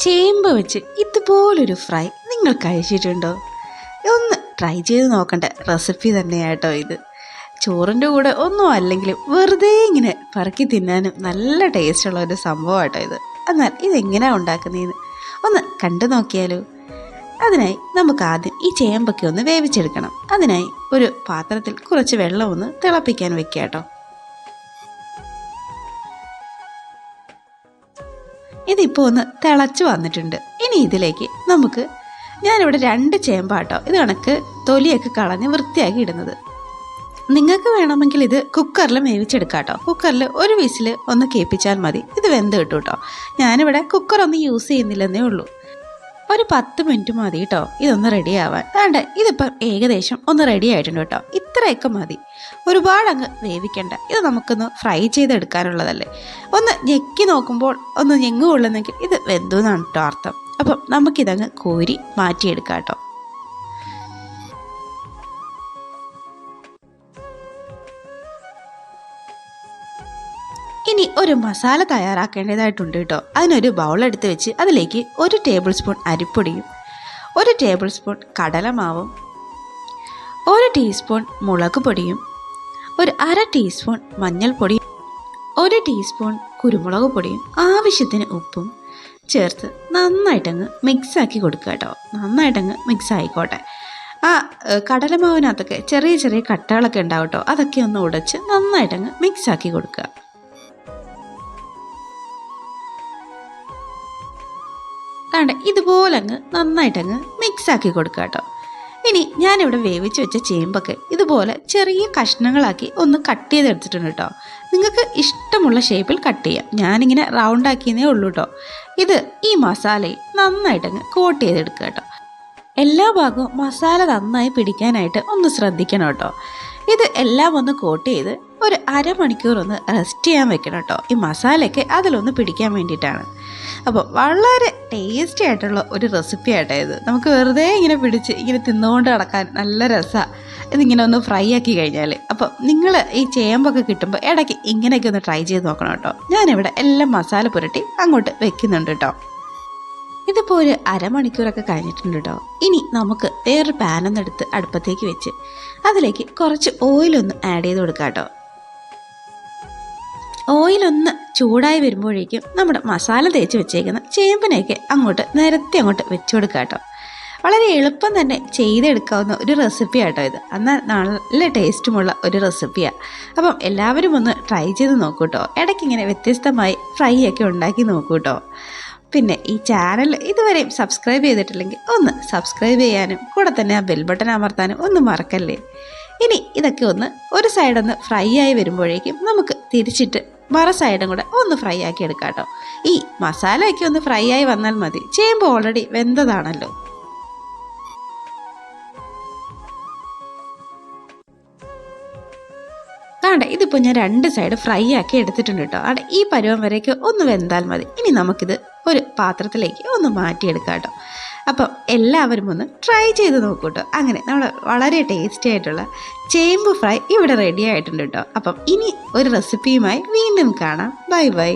ചേമ്പ് വെച്ച് ഇതുപോലൊരു ഫ്രൈ നിങ്ങൾ കഴിച്ചിട്ടുണ്ടോ? ഒന്ന് ട്രൈ ചെയ്ത് നോക്കണ്ട. റെസിപ്പി തന്നെയാട്ടോ ഇത്. ചോറിന്റെ കൂടെ ഒന്നും അല്ലെങ്കിലും വെറുതെ ഇങ്ങനെ പറക്കി തിന്നാനും നല്ല ടേസ്റ്റുള്ള ഒരു സംഭവമാട്ടോ ഇത്. എന്നാൽ ഇതെങ്ങനെയാണ് ഉണ്ടാക്കുന്നതെന്ന് ഒന്ന് കണ്ടു നോക്കിയാലോ? അതിനായി നമുക്ക് ആദ്യം ഈ ചേമ്പൊക്കെ ഒന്ന് വേവിച്ചെടുക്കണം. അതിനായി ഒരു പാത്രത്തിൽ കുറച്ച് വെള്ളം ഒന്ന് തിളപ്പിക്കാൻ വെക്കുക കേട്ടോ ഇതിപ്പോൾ ഒന്ന് തിളച്ച് വന്നിട്ടുണ്ട്. ഇനി ഇതിലേക്ക് നമുക്ക് ഞാനിവിടെ രണ്ട് ചേമ്പാട്ടോ ഇത് കണക്ക് തൊലിയൊക്കെ കളഞ്ഞ് വൃത്തിയാക്കി ഇടുന്നത്. നിങ്ങൾക്ക് വേണമെങ്കിൽ ഇത് കുക്കറിൽ വേവിച്ചെടുക്കാം കേട്ടോ കുക്കറിൽ ഒരു വിസിൽ ഒന്ന് കേൾപ്പിച്ചാൽ മതി. ഇത് വെന്ത് കിട്ടും കേട്ടോ ഞാനിവിടെ കുക്കറൊന്നും യൂസ് ചെയ്യുന്നില്ലെന്നേ ഉള്ളൂ. ഒരു പത്ത് മിനിറ്റ് മതി കേട്ടോ ഇതൊന്ന് റെഡി ആവാൻ. വേണ്ട ഇതിപ്പം ഏകദേശം ഒന്ന് റെഡി ആയിട്ടുണ്ട് കേട്ടോ ഇത്രയൊക്കെ മതി. ഒരുപാട് അങ്ങ് വേവിക്കണ്ട. ഇത് നമുക്കൊന്ന് ഫ്രൈ ചെയ്തെടുക്കാനുള്ളതല്ലേ. ഒന്ന് ഞെക്കി നോക്കുമ്പോൾ ഒന്ന് ഞെങ്ങ് കൊള്ളുന്നെങ്കിൽ ഇത് വെന്തു എന്നാണ് കേട്ടോ അർത്ഥം. അപ്പം നമുക്കിതങ്ങ് കോരി മാറ്റിയെടുക്കാം കേട്ടോ ഇനി ഒരു മസാല തയ്യാറാക്കേണ്ടതായിട്ടുണ്ട് കേട്ടോ അതിനൊരു ബൗൾ എടുത്ത് വെച്ച് അതിലേക്ക് ഒരു ടേബിൾ സ്പൂൺ അരിപ്പൊടിയും ഒരു ടേബിൾ സ്പൂൺ കടലമാവും ഒരു ടീസ്പൂൺ മുളക് പൊടിയും ഒരു അര ടീസ്പൂൺ മഞ്ഞൾപ്പൊടിയും ഒരു ടീസ്പൂൺ കുരുമുളക് പൊടിയും ആവശ്യത്തിന് ഉപ്പും ചേർത്ത് നന്നായിട്ടങ്ങ് മിക്സാക്കി കൊടുക്കുക കേട്ടോ നന്നായിട്ടങ്ങ് മിക്സ് ആയിക്കോട്ടെ. ആ കടലമാവിനകത്തൊക്കെ ചെറിയ ചെറിയ കട്ടകളൊക്കെ ഉണ്ടാവും കേട്ടോ അതൊക്കെ ഒന്ന് ഉടച്ച് നന്നായിട്ടങ്ങ് മിക്സാക്കി കൊടുക്കുക. കണ്ട ഇതുപോലെ അങ്ങ് നന്നായിട്ടങ്ങ് മിക്സ് ആക്കി കൊടുക്കുക കേട്ടോ. ഇനി ഞാനിവിടെ വേവിച്ച് വെച്ച ചേമ്പൊക്കെ ഇതുപോലെ ചെറിയ കഷ്ണങ്ങളാക്കി ഒന്ന് കട്ട് ചെയ്തെടുത്തിട്ടുണ്ട് കേട്ടോ. നിങ്ങൾക്ക് ഇഷ്ടമുള്ള ഷേപ്പിൽ കട്ട് ചെയ്യാം. ഞാനിങ്ങനെ റൗണ്ട് ആക്കിയതേ ഉള്ളൂ കേട്ടോ. ഇത് ഈ മസാലയിൽ നന്നായിട്ടങ്ങ് കോട്ട് ചെയ്തെടുക്കുക കേട്ടോ. എല്ലാ ഭാഗവും മസാല നന്നായി പിടിക്കാനായിട്ട് ഒന്ന് ശ്രദ്ധിക്കണം കേട്ടോ. ഇത് എല്ലാം ഒന്ന് കോട്ട് ചെയ്ത് ഒരു അരമണിക്കൂർ ഒന്ന് റെസ്റ്റ് ചെയ്യാൻ വെക്കണം കേട്ടോ ഈ മസാലയൊക്കെ അതിലൊന്ന് പിടിക്കാൻ വേണ്ടിയിട്ടാണ്. അപ്പോൾ വളരെ ടേസ്റ്റി ആയിട്ടുള്ള ഒരു റെസിപ്പി ആട്ടോ ഇത്. നമുക്ക് വെറുതെ ഇങ്ങനെ പിടിച്ച് ഇങ്ങനെ തിന്നുകൊണ്ട് കിടക്കാൻ നല്ല രസമാണ് ഇതിങ്ങനെ ഒന്ന് ഫ്രൈ ആക്കി കഴിഞ്ഞാൽ അപ്പോൾ നിങ്ങൾ ഈ ചേമ്പൊക്കെ കിട്ടുമ്പോൾ ഇടയ്ക്ക് ഇങ്ങനെയൊക്കെ ഒന്ന് ട്രൈ ചെയ്ത് നോക്കണം കേട്ടോ ഞാനിവിടെ എല്ലാം മസാല പുരട്ടി അങ്ങോട്ട് വെക്കുന്നുണ്ട് കേട്ടോ ഇതിപ്പോൾ ഒരു അരമണിക്കൂറൊക്കെ കഴിഞ്ഞിട്ടുണ്ട് കേട്ടോ ഇനി നമുക്ക് വേറൊരു പാനൊന്നെടുത്ത് അടുപ്പത്തേക്ക് വെച്ച് അതിലേക്ക് കുറച്ച് ഓയിലൊന്ന് ആഡ് ചെയ്ത് കൊടുക്കാം കേട്ടോ ഓയിലൊന്ന് ചൂടായി വരുമ്പോഴേക്കും നമ്മുടെ മസാല തേച്ച് വെച്ചേക്കുന്ന ചേമ്പിനെയൊക്കെ അങ്ങോട്ട് നിരത്തി അങ്ങോട്ട് വെച്ചു കൊടുക്കുക കേട്ടോ വളരെ എളുപ്പം തന്നെ ചെയ്തെടുക്കാവുന്ന ഒരു റെസിപ്പി ആട്ടോ ഇത്. എന്നാൽ നല്ല ടേസ്റ്റുമുള്ള ഒരു റെസിപ്പിയാണ് അപ്പം എല്ലാവരും ഒന്ന് ട്രൈ ചെയ്ത് നോക്കൂ കേട്ടോ ഇടയ്ക്കിങ്ങനെ വ്യത്യസ്തമായി ഫ്രൈ ഒക്കെ ഉണ്ടാക്കി നോക്കൂ കേട്ടോ പിന്നെ ഈ ചാനൽ ഇതുവരെയും സബ്സ്ക്രൈബ് ചെയ്തിട്ടില്ലെങ്കിൽ ഒന്ന് സബ്സ്ക്രൈബ് ചെയ്യാനും കൂടെ തന്നെ ആ ബെൽ ബട്ടൺ അമർത്താനും ഒന്നും മറക്കല്ലേ. ഇനി ഇതൊക്കെ ഒന്ന് ഒരു സൈഡൊന്ന് ഫ്രൈ ആയി വരുമ്പോഴേക്കും നമുക്ക് തിരിച്ചിട്ട് മറ സൈഡും കൂടെ ഒന്ന് ഫ്രൈ ആക്കി എടുക്കാം കേട്ടോ ഈ മസാലയൊക്കെ ഒന്ന് ഫ്രൈ ആയി വന്നാൽ മതി. ചേമ്പ് ഓൾറെഡി വെന്തതാണല്ലോ. കാണ്ട ഇതിപ്പോൾ ഞാൻ രണ്ട് സൈഡ് ഫ്രൈ ആക്കി എടുത്തിട്ടുണ്ട് കേട്ടോ അവിടെ ഈ പരുവം വരേക്ക് ഒന്ന് വെന്താൽ മതി. ഇനി നമുക്കിത് ഒരു പാത്രത്തിലേക്ക് ഒന്ന് മാറ്റിയെടുക്കാം കേട്ടോ അപ്പം എല്ലാവരും ഒന്ന് ട്രൈ ചെയ്ത് നോക്കൂട്ടോ. അങ്ങനെ നമ്മൾ വളരെ ടേസ്റ്റി ആയിട്ടുള്ള ചേമ്പ് ഫ്രൈ ഇവിടെ റെഡി ആയിട്ടുണ്ട് കേട്ടോ അപ്പം ഇനി ഒരു റെസിപ്പിയുമായി വീണ്ടും കാണാം. Bye bye